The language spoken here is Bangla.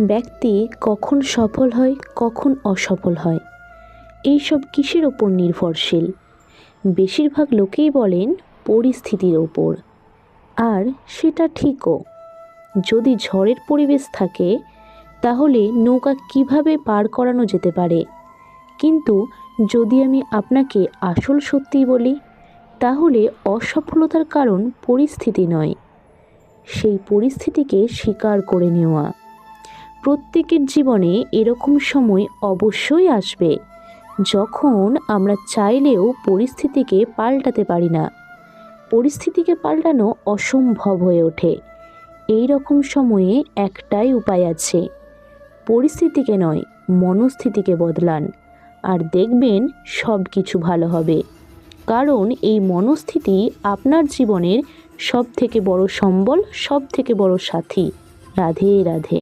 ব্যক্তি কখন সফল হয়, কখন অসফল হয়। এইসব কিসের ওপর নির্ভরশীল? বেশিরভাগ লোকেই বলেন, পরিস্থিতির ওপর। আর সেটা ঠিকও। যদি ঝড়ের পরিবেশ থাকে, তাহলে নৌকা কীভাবে পার করানো যেতে পারে? কিন্তু যদি আমি আপনাকে আসল সত্যি বলি, তাহলে অসফলতার কারণ পরিস্থিতি নয়। সেই পরিস্থিতিকে স্বীকার করে নেওয়া। প্রত্যেকের জীবনে এরকম সময় অবশ্যই আসবে, যখন আমরা চাইলেও পরিস্থিতিকে পাল্টাতে পারি না। পরিস্থিতিকে পাল্টানো অসম্ভব হয়ে ওঠে। এই রকম সময়ে একটাই উপায় আছে, পরিস্থিতিকে নয়, মনস্থিতিকে বদলান। আর দেখবেন সব কিছু ভালো হবে। কারণ এই মনস্থিতি আপনার জীবনের সব থেকে বড় সম্বল সব থেকে বড় সাথী। রাধে রাধে।